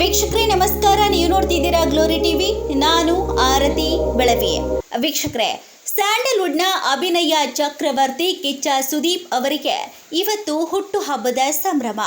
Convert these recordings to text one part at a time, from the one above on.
ವೀಕ್ಷಕರೇ, ನಮಸ್ಕಾರ. ನೀವು ನೋಡ್ತಿದ್ದೀರಾ ಗ್ಲೋರಿ ಟಿವಿ ನಾನು ಆರತಿ ಬೆಳವಿ ವೀಕ್ಷಕರೇ, ಸ್ಯಾಂಡಲ್ವುಡ್ನ ಅಭಿನಯ ಚಕ್ರವರ್ತಿ ಕಿಚ್ಚ ಸುದೀಪ್ ಅವರಿಗೆ ಇವತ್ತು ಹುಟ್ಟುಹಬ್ಬದ ಸಂಭ್ರಮ.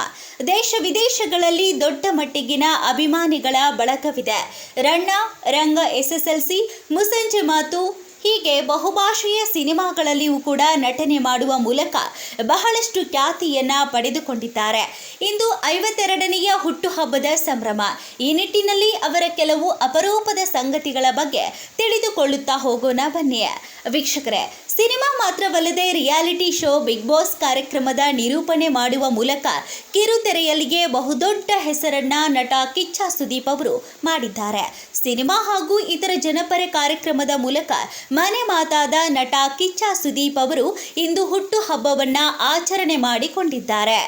ದೇಶ ವಿದೇಶಗಳಲ್ಲಿ ದೊಡ್ಡ ಮಟ್ಟಿಗಿನ ಅಭಿಮಾನಿಗಳ ಬಳಕವಿದೆ ರಣ್ಣ, ರಂಗ ಎಸ್ಎಸ್ಎಲ್ಸಿ, ಮುಸಂಜೆ ಮಾತು ಹೀಗೆ ಬಹುಭಾಷೆಯ ಸಿನಿಮಾಗಳಲ್ಲಿಯೂ ಕೂಡ ನಟನೆ ಮಾಡುವ ಮೂಲಕ ಬಹಳಷ್ಟು ಖ್ಯಾತಿಯನ್ನ ಪಡೆದುಕೊಂಡಿದ್ದಾರೆ. ಇಂದು ಐವತ್ತೆರಡನೆಯ ಹುಟ್ಟುಹಬ್ಬದ ಸಂಭ್ರಮ. ಈ ನಿಟ್ಟಿನಲ್ಲಿ ಅವರ ಕೆಲವು ಅಪರೂಪದ ಸಂಗತಿಗಳ ಬಗ್ಗೆ ತಿಳಿದುಕೊಳ್ಳುತ್ತಾ ಹೋಗೋಣ ಬನ್ನಿ. ವೀಕ್ಷಕರೇ ಸಿನಿಮಾ ಮಾತ್ರವಲ್ಲದೆ ರಿಯಾಲಿಟಿ ಶೋ, ಬಿಗ್ ಬಾಸ್ ಕಾರ್ಯಕ್ರಮದ ನಿರೂಪಣೆ ಮಾಡುವ ಮೂಲಕ ಕಿರುತೆರೆಯಲ್ಲಿಗೆ ಬಹುದೊಡ್ಡ ಹೆಸರನ್ನ ನಟ ಕಿಚ್ಚ ಸುದೀಪ್ ಅವರು ಮಾಡಿದ್ದಾರೆ. ಸಿನಿಮಾ ಹಾಗೂ ಇತರ ಜನಪರ ಕಾರ್ಯಕ್ರಮದ ಮೂಲಕ ಮನೆ ಮಾತಾದ ನಟ ಕಿಚ್ಚ ಸುದೀಪ್ ಅವರು ಇಂದು ಹುಟ್ಟುಹಬ್ಬವನ್ನ ಆಚರಣೆ ಮಾಡಿಕೊಂಡಿದ್ದಾರೆ.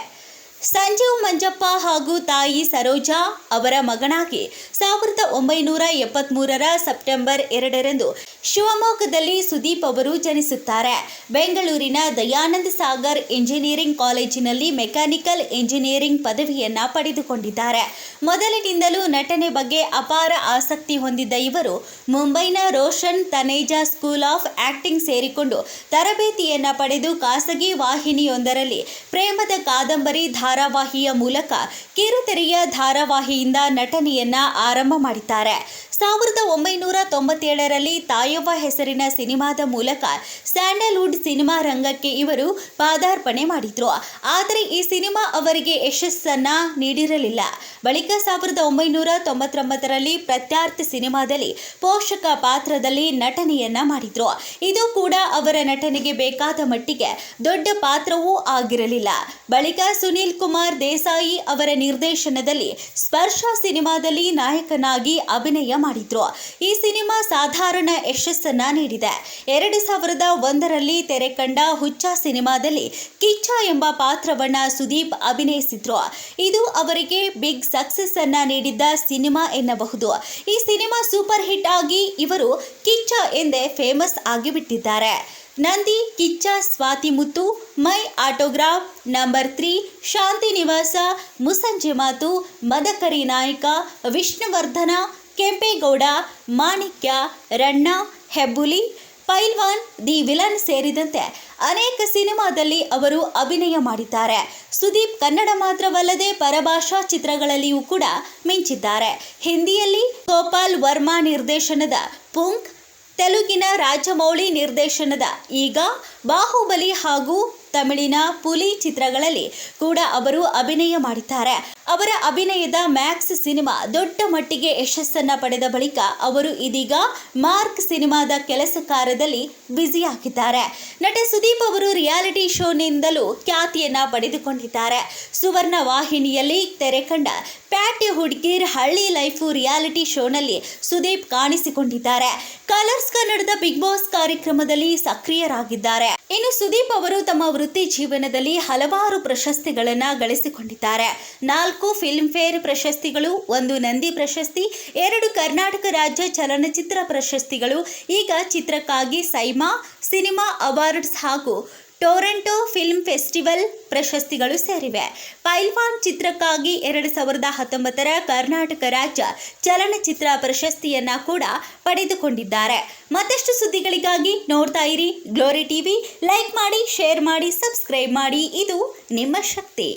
ಸಂಜೀವ್ ಮಂಜಪ್ಪ ಹಾಗೂ ತಾಯಿ ಸರೋಜಾ ಅವರ ಮಗನಾಗಿ ಸಾವಿರದ ಒಂಬೈನೂರ ಎಪ್ಪತ್ತ್ಮೂರರ ಸೆಪ್ಟೆಂಬರ್ ಎರಡರಂದು ಶಿವಮೊಗ್ಗದಲ್ಲಿ ಸುದೀಪ್ ಅವರು ಜನಿಸುತ್ತಾರೆ. ಬೆಂಗಳೂರಿನ ದಯಾನಂದ ಸಾಗರ್ ಇಂಜಿನಿಯರಿಂಗ್ ಕಾಲೇಜಿನಲ್ಲಿ ಮೆಕ್ಯಾನಿಕಲ್ ಇಂಜಿನಿಯರಿಂಗ್ ಪದವಿಯನ್ನು ಪಡೆದುಕೊಂಡಿದ್ದಾರೆ. ಮೊದಲಿನಿಂದಲೂ ನಟನೆ ಬಗ್ಗೆ ಅಪಾರ ಆಸಕ್ತಿ ಹೊಂದಿದ್ದ ಇವರು ಮುಂಬೈನ Roshan Taneja school of acting ಸೇರಿಕೊಂಡು ತರಬೇತಿಯನ್ನು ಪಡೆದು ಖಾಸಗಿ ವಾಹಿನಿಯೊಂದರಲ್ಲಿ ಪ್ರೇಮದ ಕಾದಂಬರಿ ಧಾರಾವಾಹಿಯ ಮೂಲಕ ಕಿರುತೆರೆಯ ಧಾರಾವಾಹಿಯಿಂದ ನಟನೆಯನ್ನ ಆರಂಭ ಮಾಡಿದ್ದಾರೆ. ಸಾವಿರದ ಒಂಬೈನೂರ ತೊಂಬತ್ತೇಳರಲ್ಲಿ ತಾಯವ್ವ ಹೆಸರಿನ ಸಿನಿಮಾದ ಮೂಲಕ ಸ್ಯಾಂಡಲ್ವುಡ್ ಸಿನಿಮಾ ರಂಗಕ್ಕೆ ಇವರು ಪಾದಾರ್ಪಣೆ ಮಾಡಿದ್ರು. ಆದರೆ ಈ ಸಿನಿಮಾ ಅವರಿಗೆ ಯಶಸ್ಸನ್ನ ನೀಡಿರಲಿಲ್ಲ. ಬಳಿಕ ಸಾವಿರದ ಒಂಬೈನೂರ ತೊಂಬತ್ತೊಂಬತ್ತರಲ್ಲಿ ಪ್ರತ್ಯರ್ಥಿ ಸಿನಿಮಾದಲ್ಲಿ ಪೋಷಕ ಪಾತ್ರದಲ್ಲಿ ನಟನೆಯನ್ನ ಮಾಡಿದ್ರು. ಇದು ಕೂಡ ಅವರ ನಟನೆಗೆ ಬೇಕಾದ ಮಟ್ಟಿಗೆ ದೊಡ್ಡ ಪಾತ್ರವೂ ಆಗಿರಲಿಲ್ಲ. ಬಳಿಕ ಸುನೀಲ್ ಕುಮಾರ್ ದೇಸಾಯಿ ಅವರ ನಿರ್ದೇಶನದಲ್ಲಿ ಸ್ಪರ್ಶ ಸಿನಿಮಾದಲ್ಲಿ ನಾಯಕನಾಗಿ ಅಭಿನಯ ಮಾಡಿದ್ರು. ಈ ಸಿನಿಮಾ ಸಾಧಾರಣ ಯಶಸ್ಸನ್ನ ನೀಡಿದೆ. ಎರಡು ಸಾವಿರದ ಒಂದರಲ್ಲಿ ತೆರೆ ಕಂಡ ಹುಚ್ಚ ಸಿನಿಮಾದಲ್ಲಿ ಕಿಚ್ಚ ಎಂಬ ಪಾತ್ರವನ್ನ ಸುದೀಪ್ ಅಭಿನಯಿಸಿದ್ರು. ಇದು ಅವರಿಗೆ ಬಿಗ್ ಸಕ್ಸಸ್ ಅನ್ನ ನೀಡಿದ್ದ ಸಿನಿಮಾ ಎನ್ನಬಹುದು. ಈ ಸಿನಿಮಾ ಸೂಪರ್ ಹಿಟ್ ಆಗಿ ಇವರು ಕಿಚ್ಚ ಎಂದೇ famous ಆಗಿಬಿಟ್ಟಿದ್ದಾರೆ. Nandi, Kichcha, Swathi Muthu, my autograph number three Shanti Nivasa, Mussanje Maathu, Madakari ನಾಯಕ, ವಿಷ್ಣುವರ್ಧನ, ಕೆಂಪೇಗೌಡ, ಮಾಣಿಕ್ಯ, ರಣ್ಣ, ಹೆಬ್ಬುಲಿ ಪೈಲ್ವಾನ್ ದಿ ವಿಲನ್ ಸೇರಿದಂತೆ ಅನೇಕ ಸಿನಿಮಾದಲ್ಲಿ ಅವರು ಅಭಿನಯ ಮಾಡಿದ್ದಾರೆ. ಸುದೀಪ್ ಕನ್ನಡ ಮಾತ್ರವಲ್ಲದೆ ಪರಭಾಷಾ ಚಿತ್ರಗಳಲ್ಲಿಯೂ ಕೂಡ ಮಿಂಚಿದ್ದಾರೆ. ಹಿಂದಿಯಲ್ಲಿ ಗೋಪಾಲ್ ವರ್ಮಾ ನಿರ್ದೇಶನದ ಪುಂಕ್ ತೆಲುಗಿನ ರಾಜಮೌಳಿ ನಿರ್ದೇಶನದ ಈಗ ಬಾಹುಬಲಿ ಹಾಗೂ ತಮಿಳಿನ ಪುಲಿ ಚಿತ್ರಗಳಲ್ಲಿ ಕೂಡ ಅವರು ಅಭಿನಯ ಮಾಡಿದ್ದಾರೆ. ಅವರ ಅಭಿನಯದ ಮ್ಯಾಕ್ಸ್ ಸಿನಿಮಾ ದೊಡ್ಡ ಮಟ್ಟಿಗೆ ಯಶಸ್ಸನ್ನು ಪಡೆದ ಬಳಿಕ ಅವರು ಇದೀಗ ಮಾರ್ಕ್ ಸಿನಿಮಾದ ಕೆಲಸ ಕಾರ್ಯದಲ್ಲಿ ಬ್ಯುಸಿಯಾಗಿದ್ದಾರೆ. ನಟ ಸುದೀಪ್ ಅವರು ರಿಯಾಲಿಟಿ ಶೋನಿಂದಲೂ ಖ್ಯಾತಿಯನ್ನು ಪಡೆದುಕೊಂಡಿದ್ದಾರೆ. ಸುವರ್ಣ ವಾಹಿನಿಯಲ್ಲಿ ತೆರೆ ಕಂಡ ಪ್ಯಾಟಿ ಹುಡ್ಗೀರ್ ಹಳ್ಳಿ ಲೈಫು ರಿಯಾಲಿಟಿ ಶೋನಲ್ಲಿ ಸುದೀಪ್ ಕಾಣಿಸಿಕೊಂಡಿದ್ದಾರೆ. ಕಲರ್ಸ್ ಕನ್ನಡದ ಬಿಗ್ ಬಾಸ್ ಕಾರ್ಯಕ್ರಮದಲ್ಲಿ ಸಕ್ರಿಯರಾಗಿದ್ದಾರೆ. ಇನ್ನು ಸುದೀಪ್ ಅವರು ತಮ್ಮ ವೃತ್ತಿ ಜೀವನದಲ್ಲಿ ಹಲವಾರು ಪ್ರಶಸ್ತಿಗಳನ್ನ ಗಳಿಸಿಕೊಂಡಿದ್ದಾರೆ. ನಾಲ್ಕು ಫಿಲ್ಮ್ ಫೇರ್ ಪ್ರಶಸ್ತಿಗಳು, ಒಂದು ನಂದಿ ಪ್ರಶಸ್ತಿ, ಎರಡು ಕರ್ನಾಟಕ ರಾಜ್ಯ ಚಲನಚಿತ್ರ ಪ್ರಶಸ್ತಿಗಳು, ಈಗ ಚಿತ್ರಕ್ಕಾಗಿ ಸೈಮಾ ಸಿನಿಮಾ ಅವಾರ್ಡ್ಸ್ ಹಾಗೂ ಟೊರೆಂಟೊ ಫಿಲ್ಮ್ ಫೆಸ್ಟಿವಲ್ ಪ್ರಶಸ್ತಿಗಳು ಸೇರಿವೆ. ಪೈಲ್ವಾನ್ ಚಿತ್ರಕ್ಕಾಗಿ ಎರಡು ಸಾವಿರದ ಹತ್ತೊಂಬತ್ತರ ಕರ್ನಾಟಕ ರಾಜ್ಯ ಚಲನಚಿತ್ರ ಪ್ರಶಸ್ತಿಯನ್ನ ಕೂಡ ಪಡೆದುಕೊಂಡಿದ್ದಾರೆ. ಮತ್ತಷ್ಟು ಸುದ್ದಿಗಳಿಗಾಗಿ ನೋಡ್ತಾ ಇರಿ ಗ್ಲೋರಿ ಟಿವಿ ಲೈಕ್ ಮಾಡಿ ಶೇರ್ ಮಾಡಿ ಸಬ್ಸ್ಕ್ರೈಬ್ ಮಾಡಿ. ಇದು ನಿಮ್ಮ ಶಕ್ತಿ.